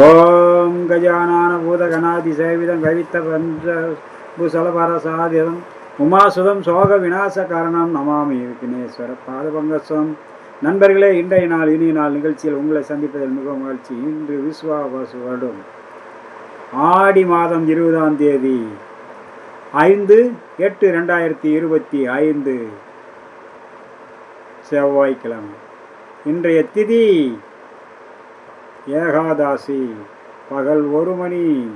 ஓம் கஜானான பூதகணாதி சேவிதம் கவித்த பஞ்சபுசலபரசாதிதம் உமாசுதம் சோக விநாச காரணம் நமாமி விக்னேஸ்வர பாதபங்கஸ்வம் நண்பர்களே இன்றைய நாள் இனிய நாள் நிகழ்ச்சியில் உங்களை சந்திப்பதில் மிகவும் மகிழ்ச்சி. இன்று விஸ்வாபாசு வருடம். ஆடி மாதம் இருபதாம் தேதி ஐந்து எட்டு ரெண்டாயிரத்தி இருபத்தி ஐந்து செவ்வாய்க்கிழமை. இன்றைய திதி ஏகாதாசி. பகல் ஒரு மணி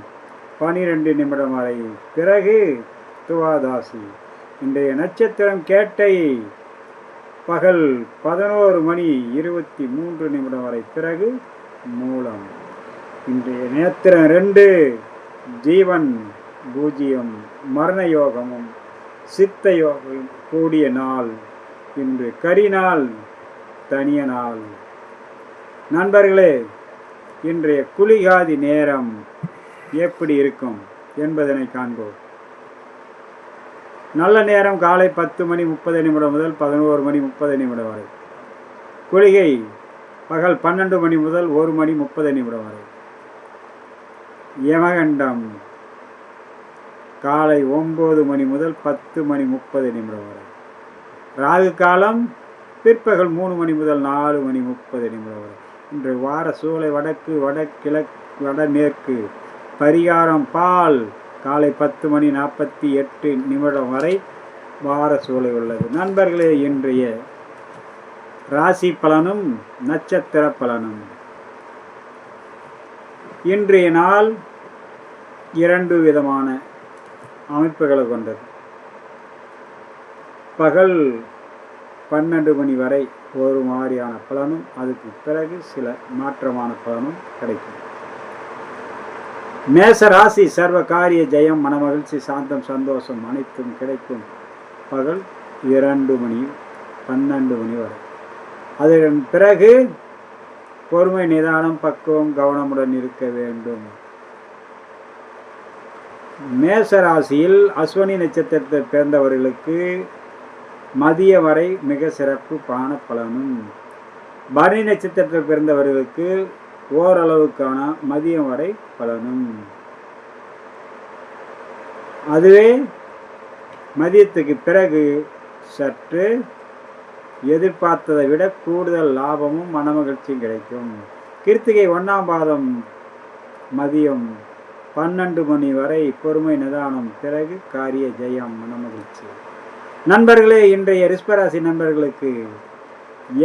பனிரெண்டு நிமிடம் வரை. பிறகு துவாதாசி. இன்றைய நட்சத்திரம் கேட்டை. பகல் பதினோரு மணி இருபத்தி மூன்று நிமிடம் வரை. பிறகு மூலம். இன்றைய நேத்திரம் ரெண்டு ஜீவன் பூஜ்ஜியம் மரண யோகமும் சித்த யோகம் கூடிய நாள். இன்று கரிநாள் தனிய நாள். நண்பர்களே இன்றைய குளிகாதி நேரம் எப்படி இருக்கும் என்பதனை காண்போம். நல்ல நேரம் காலை பத்து மணி முப்பது நிமிடம் முதல் பதினோரு மணி முப்பது நிமிடம் வரை. குளிகை பகல் பன்னெண்டு மணி முதல் ஒரு மணி முப்பது நிமிடம் வரை. யமகண்டம் காலை ஒம்பது மணி முதல் பத்து மணி முப்பது நிமிடம் வரை. ராகு காலம் பிற்பகல் மூணு மணி முதல் நாலு மணி முப்பது நிமிடம் வரை. இன்று வார சூளை வடக்கு வடகிழக்கு வடமேற்கு. பரிகாரம் பால். காலை பத்து மணி நாற்பத்தி எட்டு நிமிடம் வரை வார சூளை உள்ளது. நண்பர்களே இன்றைய ராசி பலனும் நட்சத்திர பலனும். இன்றைய நாள் இரண்டு விதமான அமைப்புகளை கொண்டது. பகல் பன்னெண்டு மணி வரை ஒரு மாதிரியான பலனும் அதுக்கு பிறகு சில மாற்றமான பலனும் கிடைக்கும். மேச ராசி சர்வ காரிய ஜெயம் மனமகிழ்ச்சி சாந்தம் சந்தோஷம் அனைத்தும் கிடைக்கும் பகல் இரண்டு மணி பன்னெண்டு மணி வரை. அதன் பிறகு பொறுமை நிதானம் பக்குவம் கவனமுடன் இருக்க வேண்டும். மேச ராசியில் அஸ்வனி நட்சத்திரத்தை பிறந்தவர்களுக்கு மதிய வரை மிக சிறப்பு பான பலனும் பரணி நட்சத்திரத்தில் பிறந்தவர்களுக்கு ஓரளவுக்கான மதியம் வரை பலனும். அதுவே மதியத்துக்கு பிறகு சற்று எதிர்பார்த்ததை விட கூடுதல் லாபமும் மனமகிழ்ச்சியும் கிடைக்கும். கிருத்திகை ஒன்றாம் பாதம் மதியம் பன்னெண்டு மணி வரை பொறுமை நிதானம் பிறகு காரிய ஜெயம் மனமகிழ்ச்சி. நண்பர்களே இன்றைய ரிஸ்பராசி நண்பர்களுக்கு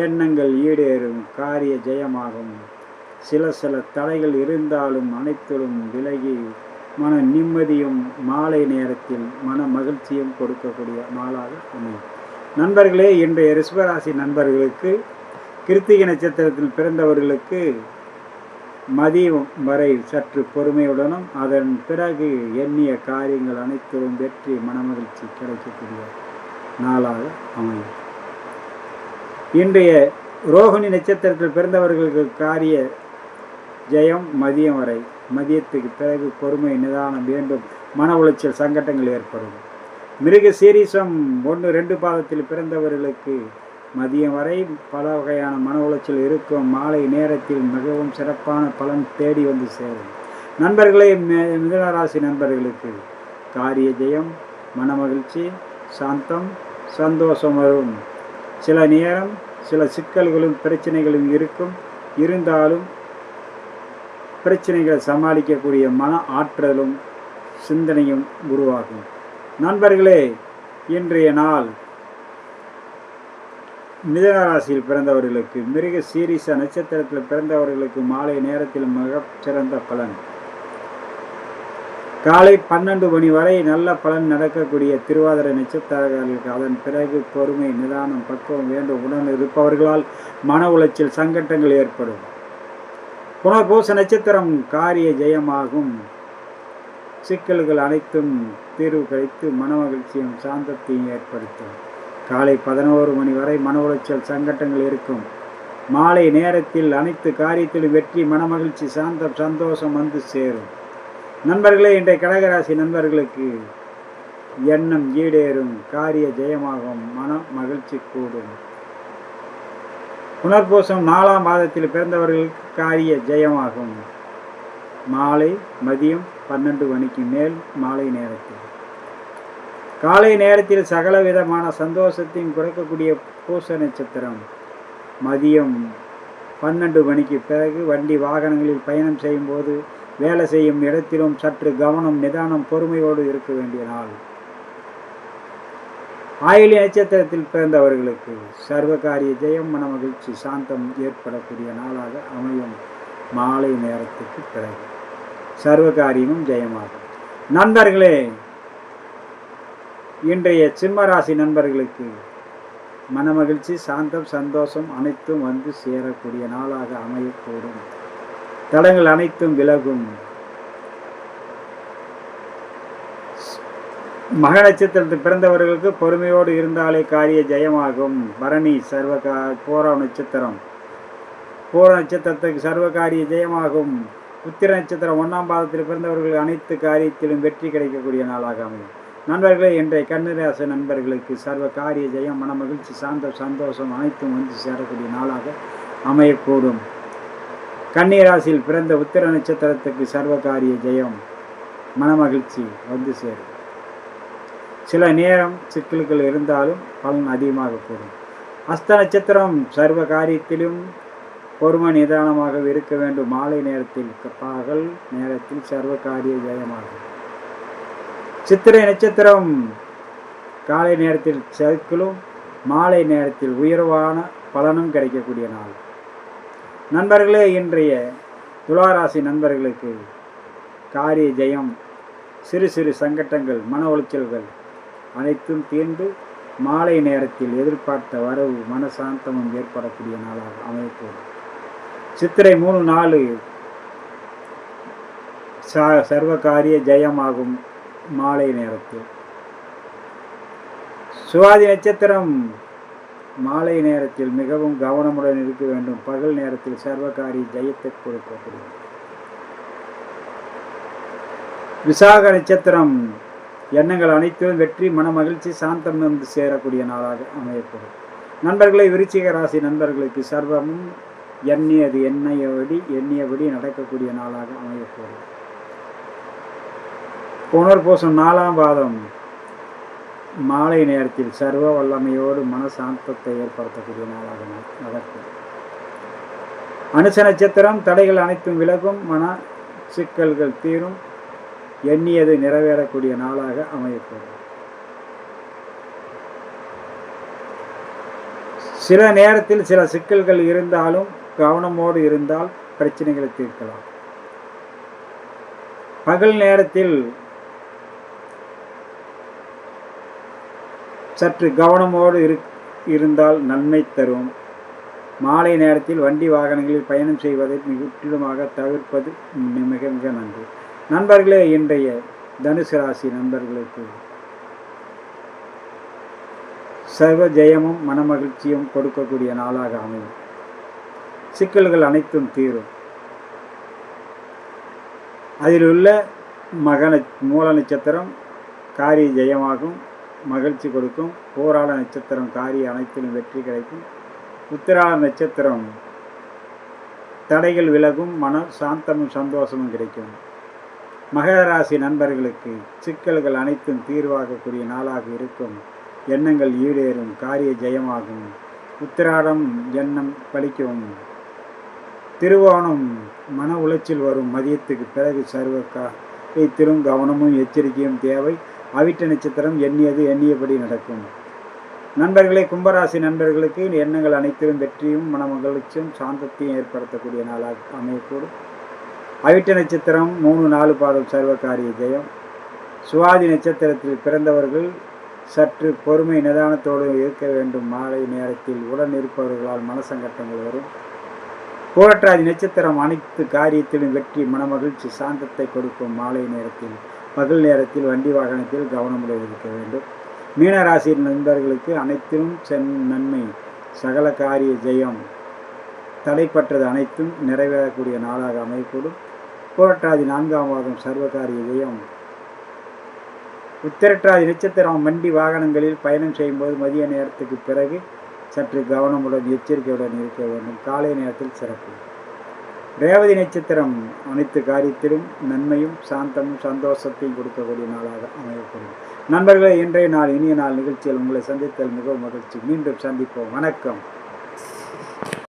எண்ணங்கள் ஈடேறும் காரிய ஜெயமாகும். சில சில தடைகள் இருந்தாலும் அனைத்திலும் விலகி மன நிம்மதியும் மாலை நேரத்தில் மன மகிழ்ச்சியும் கொடுக்கக்கூடிய நாளாக அமையும். நண்பர்களே இன்றைய ரிஸ்பராசி நண்பர்களுக்கு கிருத்திகை நட்சத்திரத்தில் பிறந்தவர்களுக்கு மதியம் வரை சற்று பொறுமையுடனும் அதன் பிறகு எண்ணிய காரியங்கள் அனைத்திலும் வெற்றி மனமகிழ்ச்சி கிடைக்கக்கூடிய நாளாக அமையும். இன்றைய ரோகிணி நட்சத்திரத்தில் பிறந்தவர்களுக்கு காரிய ஜெயம் மதியம் வரை. மதியத்துக்கு பிறகு பொறுமை நிதானம் வேண்டும் மன உளைச்சல் சங்கடங்கள் ஏற்படும். மிருக சீரிசம் ஒன்று ரெண்டு பாதத்தில் பிறந்தவர்களுக்கு மதியம் வரை பல வகையான மன உளைச்சல் இருக்கும். மாலை நேரத்தில் மிகவும் சிறப்பான பலன் தேடி வந்து சேரும். நண்பர்களே மிதனராசி நண்பர்களுக்கு காரிய ஜெயம் மனமகிழ்ச்சி சாந்தம் சந்தோஷம் வரும் சில நேரம் சில சிக்கல்களும் பிரச்சனைகளும் இருக்கும். இருந்தாலும் பிரச்சனைகளை சமாளிக்கக்கூடிய மன ஆற்றலும் சிந்தனையும் உருவாகும். நண்பர்களே இன்றைய நாள் மிதனராசியில் பிறந்தவர்களுக்கு மிருக சீரிச நட்சத்திரத்தில் பிறந்தவர்களுக்கு மாலை நேரத்தில் மிகச்சிறந்த பலன். காலை பன்னெண்டு மணி வரை நல்ல பலன் நடக்கக்கூடிய திருவாதிரை நட்சத்திரர்களுக்கு அதன் பிறகு பொறுமை நிதானம் பக்குவம் வேண்டும் உடன் இருப்பவர்களால் மன உளைச்சல் சங்கட்டங்கள் ஏற்படும். புனர்பூச நட்சத்திரம் காரிய ஜெயமாகும். சிக்கல்கள் அனைத்தும் தீர்வு கிடைத்து மனமகிழ்ச்சியும் சாந்தத்தையும் ஏற்படுத்தும். காலை பதினோரு மணி வரை மன உளைச்சல் சங்கட்டங்கள் இருக்கும். மாலை நேரத்தில் அனைத்து காரியத்திலும் வெற்றி மனமகிழ்ச்சி சாந்தம் சந்தோஷம் வந்து சேரும். நண்பர்களே இன்றைய கடகராசி நண்பர்களுக்கு எண்ணம் ஈடேறும் காரிய ஜெயமாகும் மன மகிழ்ச்சி கூடும். புனர்பூசம் நாலாம் மாதத்தில் பிறந்தவர்களுக்கு காரிய ஜெயமாகும். மாலை மதியம் பன்னெண்டு மணிக்கு மேல் மாலை நேரத்தில். காலை நேரத்தில் சகல விதமான சந்தோஷத்தையும் குறைக்கக்கூடிய பூச நட்சத்திரம். மதியம் பன்னெண்டு மணிக்கு பிறகு வண்டி வாகனங்களில் பயணம் செய்யும்போது வேலை செய்யும் இடத்திலும் சற்று கவனம் நிதானம் பொறுமையோடு இருக்க வேண்டிய நாள். ஆயிலி நட்சத்திரத்தில் பிறந்தவர்களுக்கு சர்வகாரிய ஜெயம் மன மகிழ்ச்சி சாந்தம் ஏற்படக்கூடிய நாளாக அமையும் மாலை நேரத்துக்கு பிறகு. சர்வகாரியமும் ஜெயமாகும். நண்பர்களே இன்றைய சிம்மராசி நண்பர்களுக்கு மனமகிழ்ச்சி சாந்தம் சந்தோஷம் அனைத்தும் வந்து சேரக்கூடிய நாளாக அமையக்கூடும். தடங்கள் அனைத்தும் விலகும். மக நட்சத்திரத்தில் பிறந்தவர்களுக்கு பொறுமையோடு இருந்தாலே காரிய ஜெயமாகும். பரணி சர்வகா பூர நட்சத்திரம். போர நட்சத்திரத்துக்கு சர்வகாரிய ஜெயமாகும். உத்திர நட்சத்திரம் ஒன்றாம் பாதத்தில் பிறந்தவர்கள் அனைத்து காரியத்திலும் வெற்றி கிடைக்கக்கூடிய நாளாக அமையும். நண்பர்களே இன்றைய கண்ணிராச நண்பர்களுக்கு சர்வ காரிய ஜெயம் மன மகிழ்ச்சி சாந்த சந்தோஷம் அனைத்தும் வந்து சேரக்கூடிய நாளாக அமையக்கூடும். கண்ணீராசியில் பிறந்த உத்திர நட்சத்திரத்துக்கு சர்வகாரிய ஜெயம் மனமகிழ்ச்சி வந்து சேரும். சில நேரம் சிக்கல்கள் இருந்தாலும் பலன் அதிகமாக கூடும். அஸ்த நட்சத்திரம் சர்வ காரியத்திலும் பொறுமை நிதானமாக இருக்க வேண்டும். மாலை நேரத்தில் பகல் நேரத்தில் சர்வ காரிய ஜெயமாகும். சித்திரை நட்சத்திரம் காலை நேரத்தில் சர்க்கிளும் மாலை நேரத்தில் உயர்வான பலனும் கிடைக்கக்கூடிய நாள். நண்பர்களே இன்றைய துளாராசி நண்பர்களுக்கு காரிய ஜெயம் சிறு சிறு சங்கட்டங்கள் மன உளைச்சல்கள் அனைத்தும் தீர்ந்து மாலை நேரத்தில் எதிர்பார்த்த வரவு மனசாந்தமும் ஏற்படக்கூடிய நாளாக அமைப்பு சித்திரை மூணு நாலு சர்வகாரிய ஜெயமாகும் மாலை நேரத்தில். சுவாதி நட்சத்திரம் மாலை நேரத்தில் மிகவும் கவனமுடன் இருக்க வேண்டும். பகல் நேரத்தில் சர்வகாரி ஜெயத்தை கொடுக்கக்கூடிய. விசாக நட்சத்திரம். எண்ணங்கள் அனைத்திலும் வெற்றி மன மகிழ்ச்சி சாந்தம் வந்து சேரக்கூடிய நாளாக அமையப்படும் நண்பர்களை விருச்சிக ராசி நண்பர்களுக்கு சர்வமும் எண்ணியது எண்ணியபடி எண்ணியபடி நடக்கக்கூடிய நாளாக அமையப்படும் புனர்பூசம் நாலாம் பாதம். மாலை நேரத்தில் சர்வ வல்லமையோடு மன சாந்தத்தை ஏற்படுத்தக்கூடிய நாளாக நடக்கும் அனுச நட்சத்திரம் தடைகள் அனைத்தும் விலகும் மன சிக்கல்கள் தீரும் எண்ணியது நிறைவேறக்கூடிய நாளாக அமையக்கூடும் சில நேரத்தில் சில சிக்கல்கள் இருந்தாலும் கவனமோடு இருந்தால் பிரச்சனைகளை தீர்க்கலாம். பகல் நேரத்தில் சற்று கவனமோடு இரு இருந்தால் நன்மை தரும். மாலை நேரத்தில் வண்டி வாகனங்களில் பயணம் செய்வதை முற்றிலுமாக தவிர்ப்பது மிக மிக நன்று. நண்பர்களே இன்றைய தனுசு ராசி நண்பர்களுக்கு சர்வ ஜெயமும் மனமகிழ்ச்சியும் கொடுக்கக்கூடிய நாளாக அமையும். சிக்கல்கள் அனைத்தும் தீரும். அதில் உள்ள மகன மூல நட்சத்திரம் காரிய ஜெயமாகும். மகிழ்ச்சி கொடுக்கும். போராட நட்சத்திரம் காரிய அனைத்திலும் வெற்றி கிடைக்கும். உத்திராட நட்சத்திரம் தடைகள் விலகும் மன சாந்தமும் சந்தோஷமும் கிடைக்கும். மகர ராசி நண்பர்களுக்கு சிக்கல்கள் அனைத்தும் தீர்வாகக்கூடிய நாளாக இருக்கும். எண்ணங்கள் ஈடேறும் காரிய ஜெயமாகும். உத்திராடம் எண்ணம் பலிக்கும் திருவோணம் மன உளைச்சல் வரும். மதியத்துக்கு பிறகு சர்வ காரியத்திலும் கவனமும் எச்சரிக்கையும் தேவை. அவிட்ட நட்சத்திரம் எண்ணியது எண்ணியபடி நடக்கும். நண்பர்களே கும்பராசி நண்பர்களுக்கு எண்ணங்கள் அனைத்திலும் வெற்றியும் மனமகிழ்ச்சியும் சாந்தத்தையும் ஏற்படுத்தக்கூடிய நாளாக அமையக்கூடும். அவிட்ட நட்சத்திரம் மூணு நாலு பாதம் சர்வகாரிய ஜெயம். சுவாதி நட்சத்திரத்தில் பிறந்தவர்கள் சற்று பொறுமை நிதானத்தோடு இருக்க வேண்டும். மாலை நேரத்தில் உடன் இருப்பவர்களால் மனசங்கட்டங்கள் வரும். பூரட்டாதி நட்சத்திரம் அனைத்து காரியத்திலும் வெற்றி மனமகிழ்ச்சி சாந்தத்தை கொடுக்கும் மாலை நேரத்தில். பகல் நேரத்தில் வண்டி வாகனத்தில் கவனமுடன் இருக்க வேண்டும். மீனராசி நண்பர்களுக்கு அனைத்திலும் சென் நன்மை. சகல காரிய ஜெயம். தடைப்பட்டது அனைத்தும் நிறைவேறக்கூடிய நாளாக அமையக்கூடும். புரட்டாதி நான்காம் மாதம் சர்வகாரிய ஜெயம். உத்திரட்டாதி நட்சத்திரம் வண்டி வாகனங்களில் பயணம் செய்யும்போது மதிய நேரத்துக்கு பிறகு சற்று கவனமுடன் எச்சரிக்கையுடன் இருக்க வேண்டும். காலை நேரத்தில் சிறப்பு. ரேவதி நட்சத்திரம் அனைத்து காரியத்திலும் நன்மையும் சாந்தமும் சந்தோஷத்தையும் கொடுக்கக்கூடிய நாளாக அமையக்கூடும். நண்பர்களே இன்றைய நாள் இனிய நாள் நிகழ்ச்சியில் உங்களை சந்தித்தல் மிகவும் மகிழ்ச்சி. மீண்டும் சந்திப்போம். வணக்கம்.